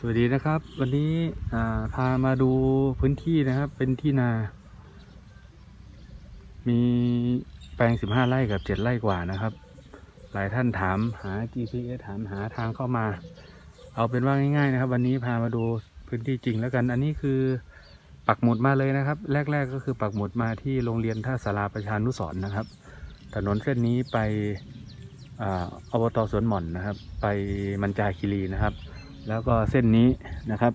สวัสดีนะครับ วันนี้พามาดูพื้นที่นะครับ เป็นที่นา มีแปลง15ไร่กับ7ไร่กว่านะครับ หลายท่านถามหา GPS ถามหาทางเข้ามา เอาเป็นว่าง่ายๆนะครับ วันนี้พามาดูพื้นที่จริงแล้วกัน อันนี้คือปักหมุดมาเลยนะครับ แรก ๆ ก็คือปักหมุดมาที่โรงเรียนท่าสาราประชานุสรณ์นะครับ ถนนเส้นนี้ไปอาอบตสวนหม่อนนะครับ ไปมันจาคีรีนะครับ แล้วก็เส้นนี้นะครับ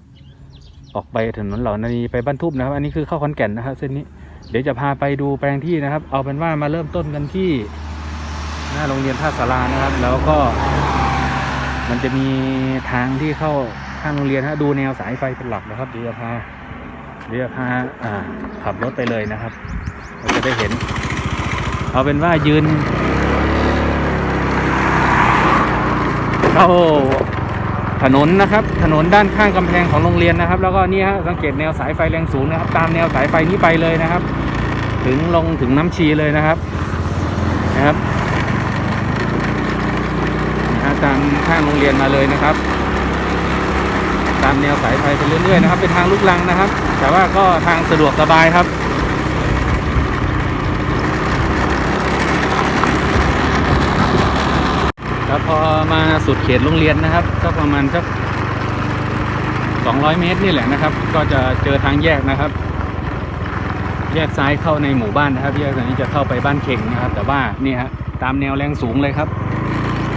ออกไปถนนเหล่านานีไปบ้านทุบนะครับ อันนี้คือเข้าขอนแก่นนะครับ เส้นนี้เดี๋ยวจะพาไปดูแปลงที่นะครับ เอาเป็นว่ามาเริ่มต้นกันที่หน้าโรงเรียนท่าสารานะครับ แล้วก็มันจะมีทางที่เข้าข้างโรงเรียนฮะดูแนวสายไฟเป็นหลักนะครับ เดี๋ยวจะพาเดี๋ยวจะพาอ่าขับรถไปเลยนะครับเราจะได้เห็น เอาเป็นว่ายืนเข้า ถนนนะครับ ถนนด้านข้างกำแพงของโรงเรียนนะครับ แล้วก็นี่ฮะสังเกตแนวสายไฟแรงสูงนะครับ ตามแนวสายไฟนี้ไปเลยนะครับ ถึงลงถึงน้ำชีเลยนะครับนะครับนะตามข้างโรงเรียนมาเลยนะครับ ตามแนวสายไฟไปเรื่อยๆนะครับ เป็นทางลูกลังนะครับ แต่ว่าก็ทางสะดวกสบายครับ แล้วพอมาสุดเขตโรงเรียนนะครับสักประมาณสัก200 เมตรนี่แหละนะครับ ก็จะเจอทางแยกนะครับ แยกซ้ายเข้าในหมู่บ้านนะครับ แยกตรงนี้จะเข้าไปบ้านเข่งนะครับ แต่ว่านี่ฮะตามแนวแรงสูงเลยครับ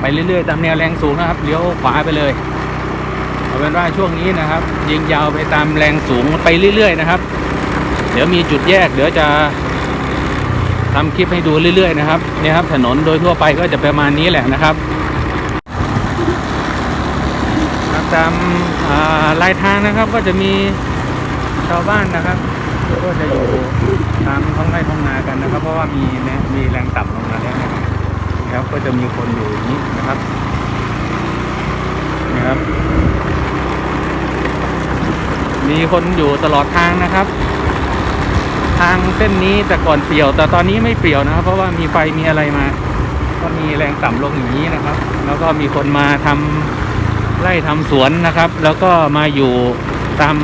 ไปเรื่อยๆ ตามแนวแรงสูงนะครับเลี้ยวขวาไปเลยเอาเป็นว่าช่วงนี้นะครับ ยิงยาวไปตามแรงสูงไปเรื่อย ๆ นะครับ เดี๋ยวมีจุดแยกเดี๋ยวจะทำคลิปให้ดูเรื่อย ๆ นะครับเนี่ยครับถนนโดยทั่วไปก็จะประมาณนี้แหละนะครับ ครับ ตามลายทางนะครับก็จะมีชาวบ้านนะครับก็จะอยู่ตามท้องไร่ท้องนากันนะครับ เพราะว่ามีนะมีแรงต่ำลงมาแล้วนะครับแล้วก็จะมีคนอยู่อย่างนี้นะครับนะครับ มีคนอยู่ตลอดทางนะครับ ทางเส้นนี้แต่ก่อนเปลี่ยว แต่ตอนนี้ไม่เปลี่ยวนะครับ เพราะว่ามีไฟมีอะไรมา ก็มีแรงต่ำลงอย่างนี้นะครับ แล้วก็มีคนมาทำ ไล่ทำสวนนะครับ แล้วก็มาอยู่ตาม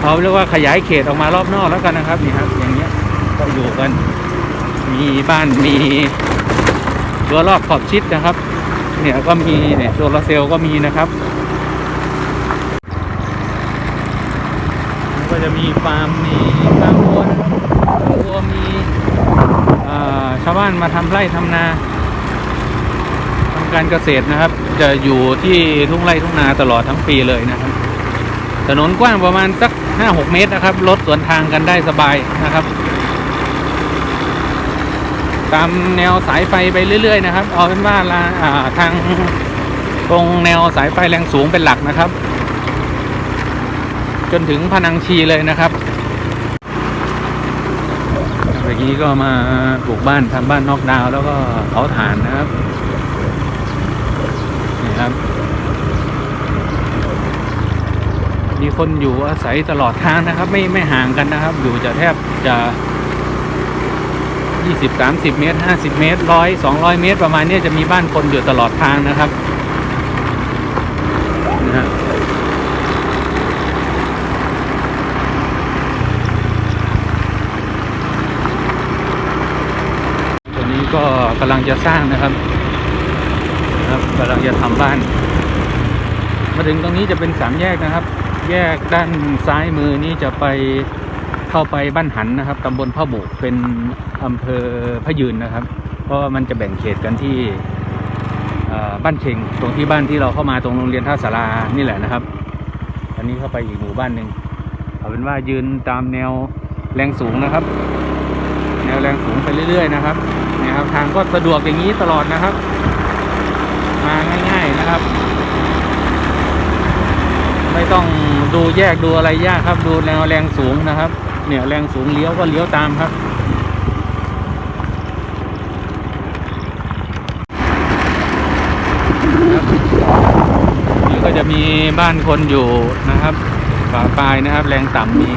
เขาเรียกว่าขยายเขตออกมารอบนอกแล้วกันนะครับนี่ครับอย่างเงี้ยก็อยู่กัน มีบ้านมีตัวรอบขอบชิดนะครับ เนี่ยก็มีเนี่ยโซลาร์เซลล์ก็มีนะครับก็จะมีฟาร์มมีฟาร์มวัวนะครับวัวมีเอ่อชาวบ้านมาทำไร่ทำนา การเกษตรนะครับ จะอยู่ที่ทุ่งไร่ทุ่งนาตลอดทั้งปีเลยนะครับ ถนนกว้างประมาณสักห้าหกเมตรนะครับรถสวนทางกันได้สบายนะครับ ตามแนวสายไฟไปเรื่อย ๆ นะครับ เอาเป็นว่าทางตรงแนวสายไฟแรงสูงเป็นหลักนะครับ จนถึงพนังชีเลยนะครับเมื่อกี้ก็มาปลูกบ้านทำบ้านนอกดาวแล้วก็เผาถ่านนะครับ ครับ มีคนอยู่อาศัยตลอดทางนะครับ ไม่ไม่ห่างกันนะครับ อยู่จะแทบจะ20 30เมตร50เมตร100 200เมตร ประมาณนี้จะมีบ้านคนอยู่ตลอดทางนะครับนะฮะตัวนี้ก็กำลังจะสร้างนะครับ นะครับกำลังจะทำบ้าน มาถึงตรงนี้จะเป็นสามแยกนะครับ แยกด้านซ้ายมือนี้จะไปเข้าไปบ้านหันนะครับตำบลพ่อบุกเป็นอำเภอพะยืนนะครับ เพราะมันจะแบ่งเขตกันที่บ้านเข่งตรงที่บ้านที่เราเข้ามาตรงโรงเรียนท่าสารานี่แหละนะครับ อันนี้เข้าไปอีกหมู่บ้านหนึ่งเอาเป็นว่ายืนตามแนวแรงสูงนะครับ แนวแรงสูงไปเรื่อย ๆ นะครับนี่ครับ ทางก็สะดวกอย่างนี้ตลอดนะครับ มาง่าย ๆนะครับ ไม่ต้องดูแยกดูอะไรยากครับ ดูแนวแรงสูงนะครับ เนี่ยแรงสูงเลี้ยวก็เลี้ยวตามครับนี่ก็จะมีบ้านคนอยู่นะครับป่าปลายนะครับ แรงต่ำมี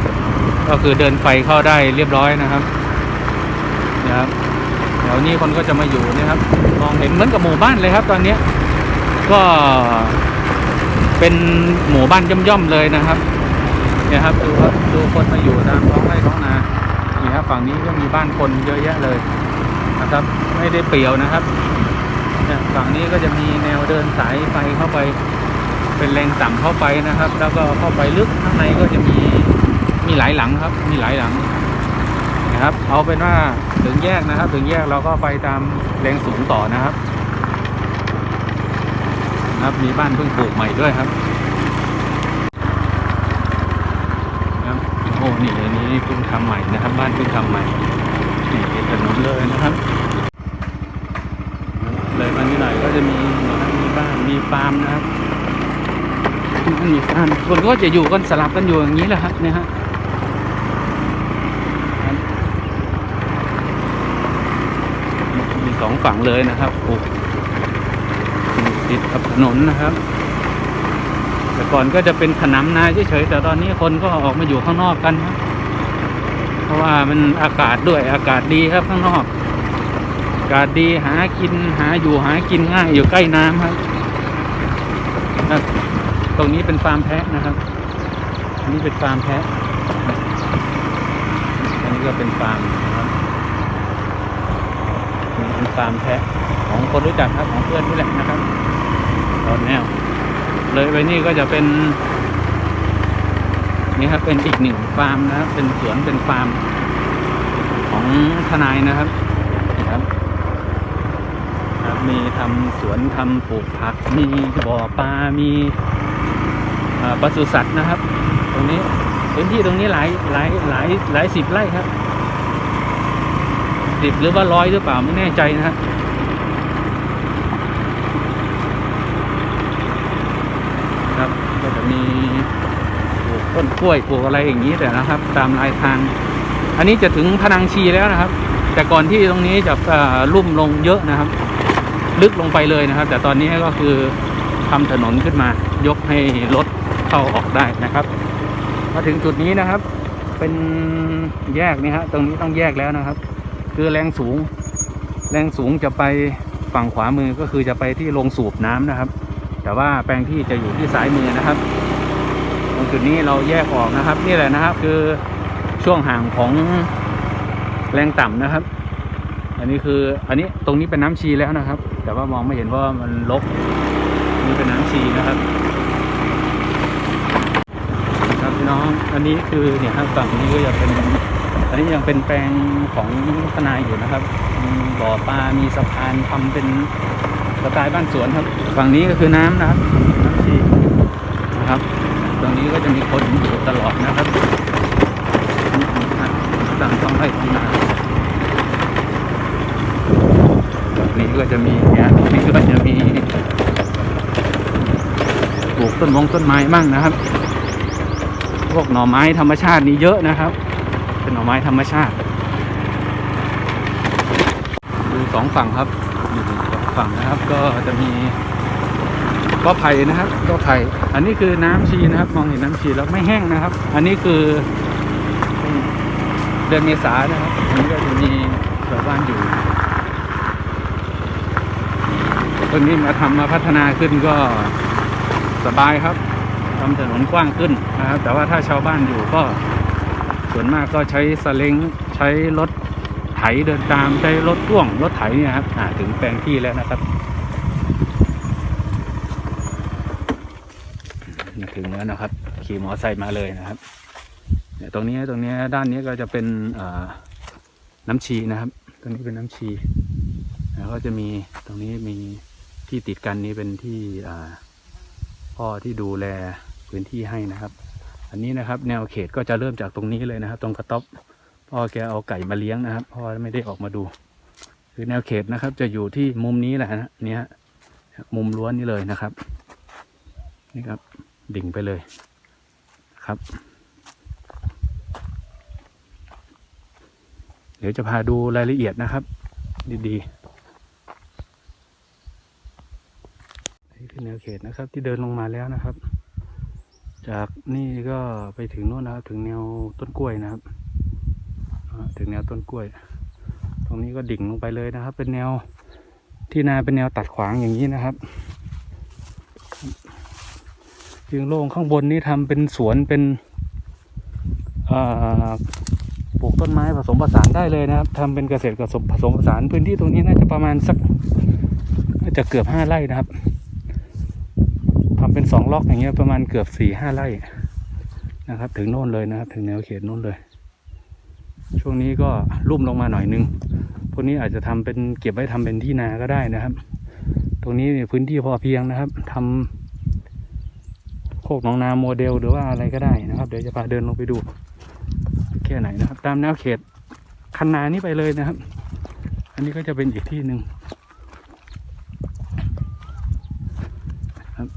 ก็คือเดินไฟเข้าได้เรียบร้อยนะครับ แถวนี้คนก็จะมาอยู่นะครับ มองเห็นเหมือนกับหมู่บ้านเลยครับ ตอนนี้ก็เป็นหมู่บ้านย่อมๆเลยนะครับ เนี่ยครับดูครับดูคนมาอยู่ตามท้องไร่ท้องนานี่ครับฝั่งนี้ก็มีบ้านคนเยอะแยะเลยนะครับ ไม่ได้เปลี่ยวนะครับเนี่ยฝั่งนี้ก็จะมีแนวเดินสายไฟเข้าไป เป็นแรงต่ำเข้าไปนะครับ แล้วก็เข้าไปลึกข้างในก็จะมีมีหลายหลังครับ มีหลายหลัง นะครับ เอาเป็นว่าถึงแยกนะครับ ถึงแยกเราก็ไปตามแรงสูงต่อนะครับ นะครับมีบ้านเพิ่งปลูกใหม่ด้วยครับครับโอ้นี่อันนี้เพิ่งทำใหม่นะครับ บ้านเพิ่งทำใหม่นี่เป็นถนนเลยนะครับเลยมานี่หน่อยก็จะมีนะครับมีบ้านมีฟาร์มนะครับมีฟาร์มคนก็จะอยู่กันสลับกันอยู่อย่างนี้แหละครับเนี่ยฮะมีสอง ฝั่งเลยนะครับโอ้ติดกับถนนนะครับ แต่ก่อนก็จะเป็นขนำนาเฉยๆแต่ตอนนี้คนก็ออกมาอยู่ข้างนอกกันครับเพราะว่ามันอากาศด้วยอากาศดีครับข้างนอก อากาศดีหากินหาอยู่หากินง่ายอยู่ใกล้น้ำครับตรงนี้เป็นฟาร์มแพะนะครับ อันนี้เป็นฟาร์มแพะอันนี้ก็เป็นฟาร์ม เป็นฟาร์มแพะของคนรู้จักครับของเพื่อนนี่แหละนะครับตอนแนวเลยไปนี่ก็จะเป็น นี่ครับเป็นอีกหนึ่งฟาร์มนะครับ เป็นสวนเป็นฟาร์ม ของทนายนะครับนี่ครับครับ มีทำสวนทำปลูกผัก มีบ่อปลา มีอ่าปศุสัตว์นะครับ ตรงนี้พื้นที่ตรงนี้หลายหลายหลายหลายสิบไร่ครับ สิบหรือว่าร้อยหรือเปล่าไม่แน่ใจนะครับครับก็จะมีปลูกต้นกล้วยปลูกอะไรอย่างนี้แต่นะครับ ตามรายทาง อันนี้จะถึงพนังชีแล้วนะครับ แต่ก่อนที่ตรงนี้จะลุ่มลงเยอะนะครับ ลึกลงไปเลยนะครับ แต่ตอนนี้ก็คือทำถนนขึ้นมายกให้รถเข้าออกได้นะครับมาถึงจุดนี้นะครับ เป็นแยกนี่ฮะตรงนี้ต้องแยกแล้วนะครับ คือแรงสูง แรงสูงจะไปฝั่งขวามือก็คือจะไปที่โรงสูบน้ำนะครับ แต่ว่าแปลงที่จะอยู่ที่ซ้ายมือนะครับ ตรงจุดนี้เราแยกออกนะครับ นี่แหละนะครับ คือช่วงห่างของแรงต่ำนะครับ อันนี้คืออันนี้ตรงนี้เป็นน้ำชีแล้วนะครับ แต่ว่ามองไม่เห็นว่ามันลกนี่เป็นน้ำชีนะครับครับพี่น้องอันนี้คือเนี่ยครับฝั่งนี้ก็จะเป็น อันนี้ยังเป็นแปลงของทนายอยู่นะครับบ่อปลา มีสะพานทำเป็นสไตล์บ้านสวนครับ ฝั่งนี้ก็คือน้ำนะครับน้ำชีนะครับ ตรงนี้ก็จะมีคนอยู่ตลอดนะครับตามท้องไร่ท้องนาฝั่งนี้ก็จะมีเนี่ยตรงนี้ก็จะมีปลูกต้นมงต้นไม้มั่งนะครับ พวกหน่อไม้ธรรมชาตินี่เยอะนะครับ เป็นหน่อไม้ธรรมชาติ ดูสองฝั่งครับอยู่สองฝั่งนะครับ ก็จะมีก็ไผ่นะครับก็ไผ่อันนี้คือน้ำชีนะครับ มองเห็นน้ำชีแล้วไม่แห้งนะครับ อันนี้คือเดือนเมษานะครับอันนี้ก็จะมีชาวบ้านอยู่ตรงนี้มาทำมาพัฒนาขึ้นก็สบายครับทำถนนกว้างขึ้นนะครับ แต่ว่าถ้าชาวบ้านอยู่ก็ ส่วนมากก็ใช้สเล้งใช้รถไถเดินตามใช้รถพ่วงรถไถเนี่ยครับถึงแปลงที่แล้วนะครับถึงแล้วนะครับ ขี่มอไซค์มาเลยนะครับเนี่ยตรงนี้ตรงนี้ด้านนี้ก็จะเป็นน้ำชีนะครับ ตรงนี้เป็นน้ำชีแล้วก็จะมีตรงนี้มีที่ติดกันนี้เป็นที่พ่อที่ดูแลพื้นที่ให้นะครับ อันนี้นะครับ แนวเขตก็จะเริ่มจากตรงนี้เลยนะครับ ตรงกระต๊อบพ่อแกเอาไก่มาเลี้ยงนะครับพ่อไม่ได้ออกมาดู คือแนวเขตนะครับ จะอยู่ที่มุมนี้แหละนะเนี่ยมุมล้วนนี้เลยนะครับ นี่ครับดิ่งไปเลยครับ เดี๋ยวจะพาดูรายละเอียดนะครับ ดีๆนี่คือแนวเขตนะครับ ที่เดินลงมาแล้วนะครับ จากนี่ก็ไปถึงโน่นนะครับถึงแนวต้นกล้วยนะครับถึงแนวต้นกล้วย ตรงนี้ก็ดิ่งลงไปเลยนะครับ เป็นแนวที่นาเป็นแนวตัดขวางอย่างนี้นะครับยังโล่งข้างบนนี่ทำเป็นสวนเป็นปลูกต้นไม้ผสมผสานได้เลยนะครับทำเป็นเกษตรผสมผสมผสานพื้นที่ตรงนี้น่าจะประมาณสักจะเกือบห้าไร่นะครับ ทำเป็นสองล็อกอย่างเงี้ยประมาณเกือบสี่ห้าไร่นะครับ ถึงโน่นเลยนะครับ ถึงแนวเขตโน่นเลย ช่วงนี้ก็รุ่มลงมาหน่อยนึงพวกนี้อาจจะทำเป็นเก็บไว้ทำเป็นที่นาก็ได้นะครับ ตรงนี้พื้นที่พอเพียงนะครับทำโคกหนองนาโมเดลหรือว่าอะไรก็ได้นะครับ เดี๋ยวจะพาเดินลงไปดูแค่ไหนนะครับ ตามแนวเขตคันนานี้ไปเลยนะครับ อันนี้ก็จะเป็นอีกที่หนึ่งครับ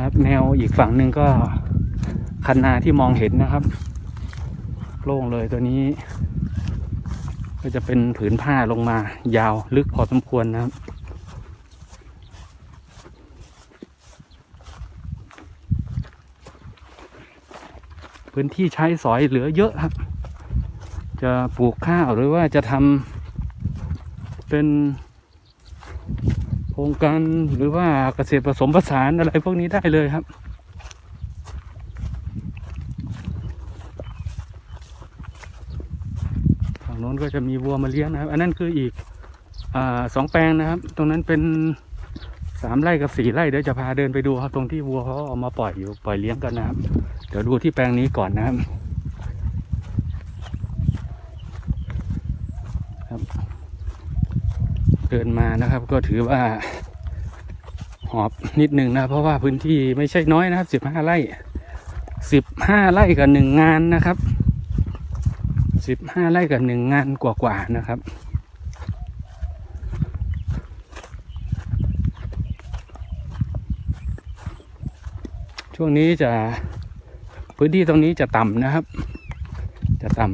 นะครับ แนวอีกฝั่งหนึ่งก็คันนาที่มองเห็นนะครับ โล่งเลยตัวนี้ ก็จะเป็นผืนผ้าลงมายาวลึกพอสมควรนะครับพื้นที่ใช้สอยเหลือเยอะครับ จะปลูกข้าวหรือว่าจะทำเป็น ครงการหรือว่าเกษตรผสมผสานอะไรพวกนี้ได้เลยครับ ฝั่งโน้นก็จะมีวัวมาเลี้ยงนะครับ อันนั้นคืออีกอสองแปลงนะครับ ตรงนั้นเป็นสามไร่กับสี่ไร่เดี๋ยวจะพาเดินไปดูครับตรงที่วัวเขาเอามาปล่อยอยู่ปล่อยเลี้ยงกันนะครับ เดี๋ยวดูที่แปลงนี้ก่อนนะครับ เดินมานะครับ ก็ถือว่าหอบนิดหนึ่งนะ เพราะว่าพื้นที่ไม่ใช่น้อยนะครับสิบห้าไร่สิบห้าไร่กับหนึ่งงานนะครับสิบห้าไร่กับหนึ่งงานกว่าๆนะครับช่วงนี้จะพื้นที่ตรงนี้จะต่ำนะครับ จะต่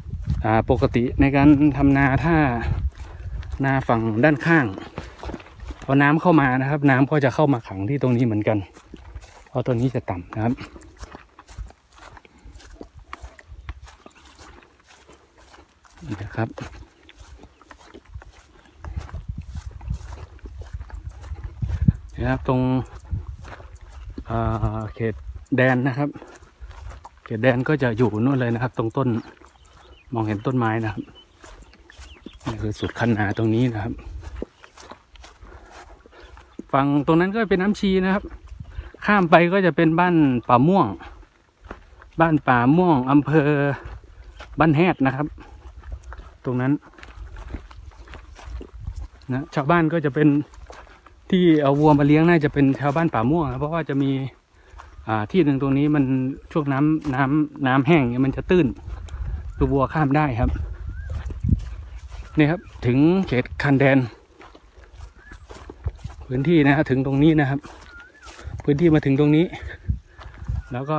ำปกติในการทำนาถ้า นาฝั่งด้านข้างพอน้ำเข้ามานะครับ น้ำก็จะเข้ามาขังที่ตรงนี้เหมือนกันเพราะตัวนี้จะต่ำนะครับ นี่นะครับนะครับตรงเขตแดนนะครับ เขตแดนก็จะอยู่นู่นเลยนะครับ ตรงต้นมองเห็นต้นไม้นะครับ คือสุดคันนาตรงนี้นะครับ ฝั่งตรงนั้นก็เป็นน้ำชีนะครับ ข้ามไปก็จะเป็นบ้านป่าม่วง บ้านป่าม่วงอำเภอบ้านแฮดนะครับ ตรงนั้นนะชาวบ้านก็จะเป็นที่เอาวัวมาเลี้ยงน่าจะเป็นชาวบ้านป่าม่วงนะเพราะว่าจะมีที่หนึ่งตรงนี้มันช่วงน้ำน้ำน้ำแห้งเนี่ยมันจะตื้นตัววัวข้ามได้ครับ นี่ครับถึงเขตคันแดน พื้นที่นะฮะถึงตรงนี้นะครับ พื้นที่มาถึงตรงนี้ แล้วก็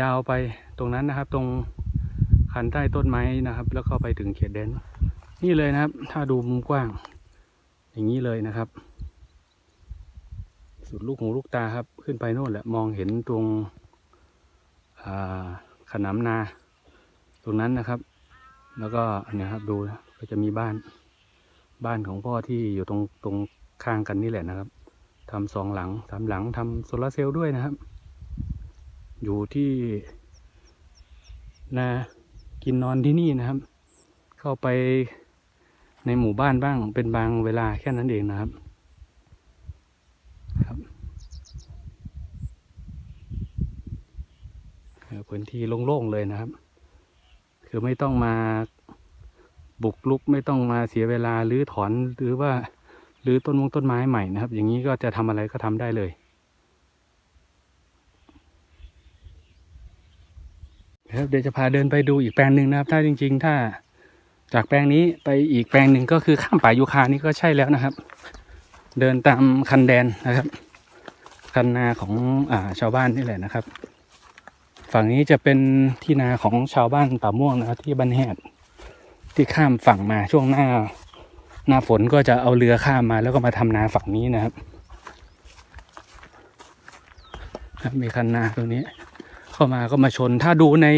ยาวไปตรงนั้นนะครับ ตรงคันใต้ต้นไม้นะครับ แล้วก็ไปถึงเขตแดน นี่เลยนะครับ ถ้าดูมุมกว้าง อย่างนี้เลยนะครับ สุดลูกหูลูกตาครับ ขึ้นไปโน่นแหละมองเห็นตรงอ่าขนำนา ตรงนั้นนะครับ แล้วก็เนี่ยครับดูนะ ก็จะมีบ้าน บ้านของพ่อที่อยู่ตรงตรงข้างกันนี่แหละนะครับทำสองหลังสามหลังทำโซลาร์เซลล์ด้วยนะครับ อยู่ที่นากินนอนที่นี่นะครับ เข้าไปในหมู่บ้านบ้างเป็นบางเวลาแค่นั้นเองนะครับครับพื้นที่โล่งๆเลยนะครับ คือไม่ต้องมา บุกลุกไม่ต้องมาเสียเวลาหรือถอนหรือว่าหรือต้นมงต้นไม้ใหม่นะครับ อย่างนี้ก็จะทำอะไรก็ทำได้เลย ครับเดี๋ยวจะพาเดินไปดูอีกแปลงหนึ่งนะครับ ถ้าจริง ๆ ถ้าจากแปลงนี้ไปอีกแปลงหนึ่งก็คือข้ามป่ายูคานี่ก็ใช่แล้วนะครับ เดินตามคันแดนนะครับ คันนาของอ่าชาวบ้านนี่แหละนะครับ ฝั่งนี้จะเป็นที่นาของชาวบ้านป่าม่วงนะครับที่บ้านแฮด ที่ข้ามฝั่งมาช่วงหน้า หน้าฝนก็จะเอาเรือข้ามมาแล้วก็มาทำนาฝั่งนี้นะครับ มีคันนาตรงนี้ เข้ามาก็มาชนถ้าดูใน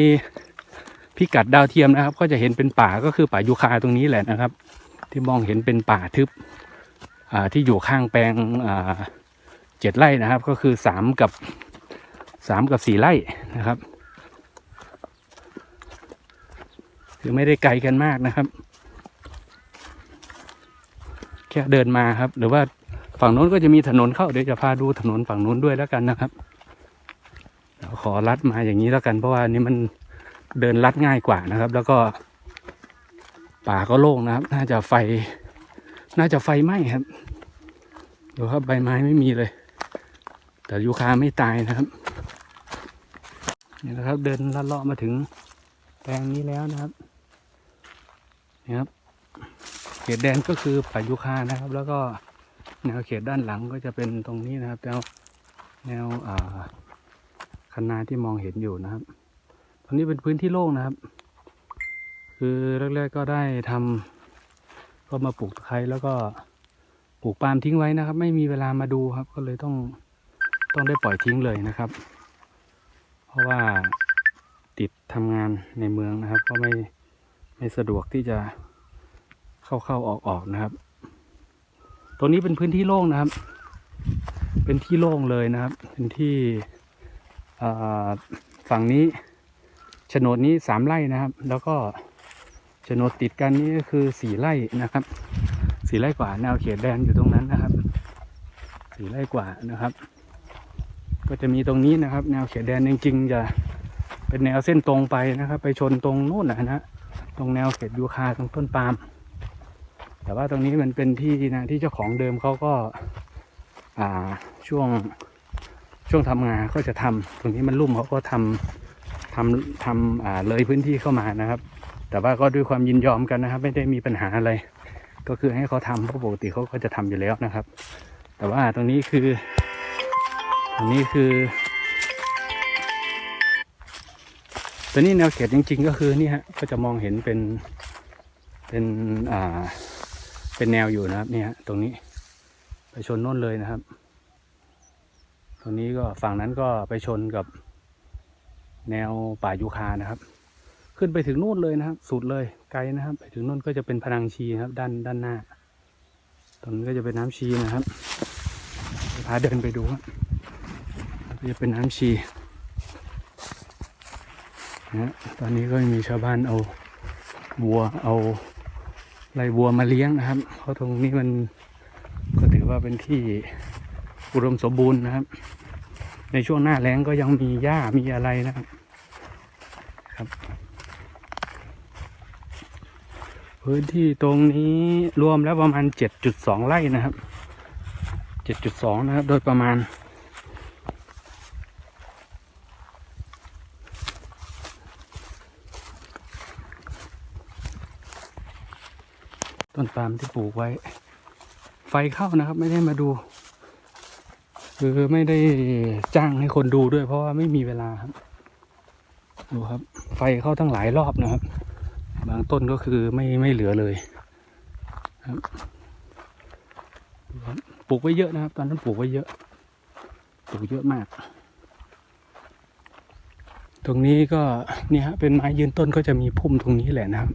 พิกัดดาวเทียมนะครับ ก็จะเห็นเป็นป่าก็คือป่ายูคาตรงนี้แหละนะครับ ที่มองเห็นเป็นป่าทึบที่อยู่ข้างแปลงเจ็ดไร่นะครับ ก็คือสามกับสามกับสี่ไร่นะครับ คือไม่ได้ไกลกันมากนะครับ แค่เดินมาครับ หรือว่าฝั่งโน้นก็จะมีถนนเข้าเดี๋ยวจะพาดูถนนฝั่งโน้นด้วยแล้วกันนะครับขอลัดมาอย่างนี้แล้วกันเพราะว่านนี้มันเดินลัดง่ายกว่านะครับ แล้วก็ ป่าก็โล่งนะครับ น่าจะไฟ น่าจะไฟไหม้ครับดูครับใบไม้ไม่มีเลย แต่ยูคาไม่ตายนะครับนี่นะครับ เดินลัดเลาะมาถึงแปลงนี้แล้วนะครับ นี่ครับ เขตแดนก็คือป่ายุคานะครับ แล้วก็แนวเขตด้านหลังก็จะเป็นตรงนี้นะครับ แนวแนวอ่าคันนาที่มองเห็นอยู่นะครับ ตรงนี้เป็นพื้นที่โล่งนะครับ คือแรกๆก็ได้ทำก็มาปลูกไคร้แล้วก็ปลูกปาล์มทิ้งไว้นะครับ ไม่มีเวลามาดูครับ ก็เลยต้องต้องได้ปล่อยทิ้งเลยนะครับ เพราะว่าติดทำงานในเมืองนะครับ ก็ไม่ ไม่สะดวกที่จะเข้าเข้าออกออกนะครับ ตรงนี้เป็นพื้นที่โล่งนะครับ เป็นที่โล่งเลยนะครับ เป็นที่ฝั่งนี้โฉนดนี้สามไร่นะครับ แล้วก็โฉนดติดกันนี้ก็คือสี่ไร่นะครับสี่ไร่กว่าแนวเขตแดนอยู่ตรงนั้นนะครับสี่ไร่กว่านะครับ ก็จะมีตรงนี้นะครับ แนวเขตแดนจริงๆจะเป็นแนวเส้นตรงไปนะครับ ไปชนตรงนู้นนะฮะ ตรงแนวเขตยูคาตรงต้นปาล์มแต่ว่าตรงนี้มันเป็นที่นะที่เจ้าของเดิมเขาก็อ่าช่วงช่วงทำงานก็จะทำตรงนี้มันลุ่มเขาก็ทำทำทำอ่าเลยพื้นที่เข้ามานะครับ แต่ว่าก็ด้วยความยินยอมกันนะครับ ไม่ได้มีปัญหาอะไร ก็คือให้เขาทำเพราะปกติเขาก็จะทำอยู่แล้วนะครับ แต่ว่าตรงนี้คือ ตรงนี้คือ ตัวนี้แนวเขตจริง ๆ ก็คือนี่ฮะก็จะมองเห็นเป็นเป็นอ่าเป็นแนวอยู่นะครับเนี่ยตรงนี้ไปชนน่นเลยนะครับ ตรงนี้ก็ฝั่งนั้นก็ไปชนกับแนวป่ายูคานะครับ ขึ้นไปถึงนู่นเลยนะครับ สุดเลยไกลนะครับ ไปถึงนู่นก็จะเป็นพนังชีนะครับ ด้านด้านหน้า ตรงนี้ก็จะเป็นน้ำชีนะครับพาเดินไปดูครับจะเป็นน้ำชี นะตอนนี้ก็มีชาวบ้านเอาวัวเอาไล่วัวมาเลี้ยงนะครับ เพราะตรงนี้มันก็ถือว่าเป็นที่อุดมสมบูรณ์นะครับ ในช่วงหน้าแล้งก็ยังมีหญ้ามีอะไรนะครับครับ พื้นที่ตรงนี้รวมแล้วประมาณ 7.2 ไร่นะครับ 7.2 นะครับ โดยประมาณ ต้นปาล์มที่ปลูกไว้ ไฟเข้านะครับ ไม่ได้มาดู คือไม่ได้จ้างให้คนดูด้วย เพราะว่าไม่มีเวลาครับ ดูครับ ไฟเข้าตั้งหลายรอบนะครับ บางต้นก็คือไม่ไม่เหลือเลยครับปลูกไว้เยอะนะครับ ตอนนั้นปลูกไว้เยอะ ปลูกเยอะมาก ตรงนี้ก็เนี่ยฮะเป็นไม้ยืนต้นก็จะมีพุ่มตรงนี้แหละนะครับ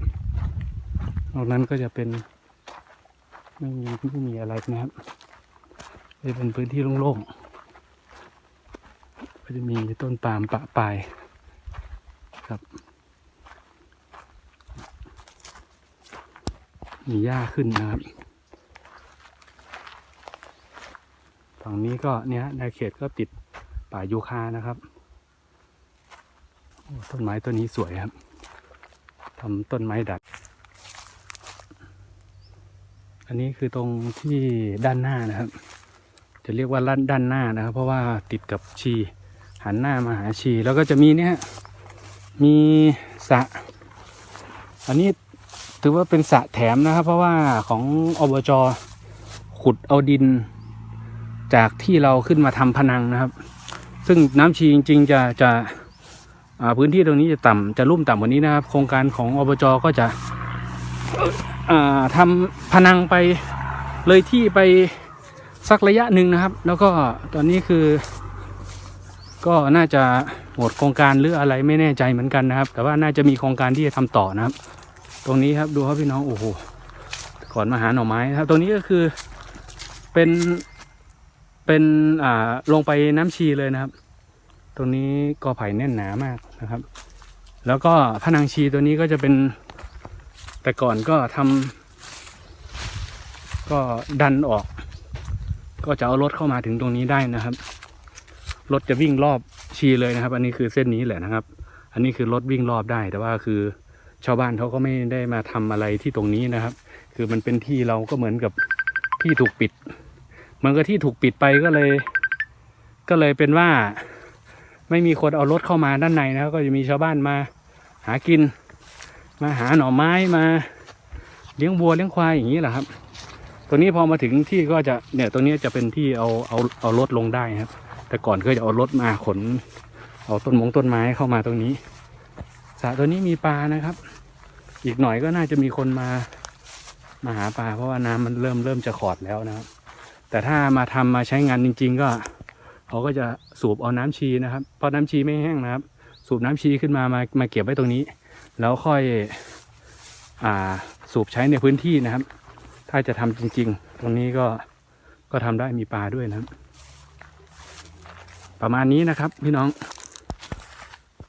นอกนั้นก็จะเป็น ไม่มีไม่มีอะไรนะครับจะเป็นพื้นที่โล่งๆก็จะมีต้นปาล์มปะปลายครับ มีหญ้าขึ้นนะครับฝั่งนี้ก็เนี่ยในเขตก็ติดป่ายูคานะครับต้นไม้ต้นนี้สวยครับทำต้นไม้ดัด อันนี้คือตรงที่ด้านหน้านะครับ จะเรียกว่าด้านด้านหน้านะครับ เพราะว่าติดกับชีหันหน้ามาหาชีแล้วก็จะมีเนี่ยมีสระอันนี้ถือว่าเป็นสระแถมนะครับ เพราะว่าของอบจขุดเอาดิน จากที่เราขึ้นมาทำพนังนะครับ ซึ่งน้ำชีจริง ๆ จะจะพื้นที่ตรงนี้จะต่ำจะลุ่มต่ำกว่านี้นะครับ โครงการของอบจก็จะ ทำพนังไปเลยที่ไปสักระยะหนึ่งนะครับ แล้วก็ตอนนี้คือ ก็น่าจะหมดโครงการหรืออะไรไม่แน่ใจเหมือนกันนะครับ แต่ว่าน่าจะมีโครงการที่จะทำต่อนะครับ ตรงนี้ครับดูครับพี่น้องโอ้โหก่อนมาหาหน่อไม้นะครับ ตรงนี้ก็คือเป็นเป็นอ่าลงไปน้ำชีเลยนะครับ ตรงนี้กอไผ่แน่นหนามากนะครับ แล้วก็พนังชีตัวนี้ก็จะเป็น แต่ก่อนก็ทำก็ดันออก ก็จะเอารถเข้ามาถึงตรงนี้ได้นะครับ รถจะวิ่งรอบชีเลยนะครับ อันนี้คือเส้นนี้แหละนะครับ อันนี้คือรถวิ่งรอบได้ แต่ว่าคือชาวบ้านเขาก็ไม่ได้มาทำอะไรที่ตรงนี้นะครับ คือมันเป็นที่เราก็เหมือนกับที่ถูกปิดมือนกับที่ถูกปิดไปก็เลย ก็เลยเป็นว่า ไม่มีคนเอารถเข้ามาด้านในนะครับก็จะมีชาวบ้านมาหากิน มาหาหน่อไม้มาเลี้ยงวัวเลี้ยงควายอย่างนี้แหละครับ ตัวนี้พอมาถึงที่ก็จะเนี่ยตรงนี้จะเป็นที่เอาเอาเอารถลงได้ครับ แต่ก่อนก็จะเอารถมาขน เอาต้นมงต้นไม้เข้ามาตรงนี้สระตัวนี้มีปลานะครับ อีกหน่อยก็น่าจะมีคนมามาหาปลาเพราะว่าน้ำมันเริ่มเริ่มจะขอดแล้วนะครับ แต่ถ้ามาทำมาใช้งานจริง ๆ ก็เขาก็จะสูบเอาน้ำชีนะครับพอน้ำชีไม่แห้งนะครับ สูบน้ำชีขึ้นมามามาเก็บไว้ตรงนี้ แล้วค่อยอ่าสูบใช้ในพื้นที่นะครับ ถ้าจะทำจริง ๆ ตรงนี้ก็ก็ทำได้มีปลาด้วยนะครับ ประมาณนี้นะครับพี่น้อง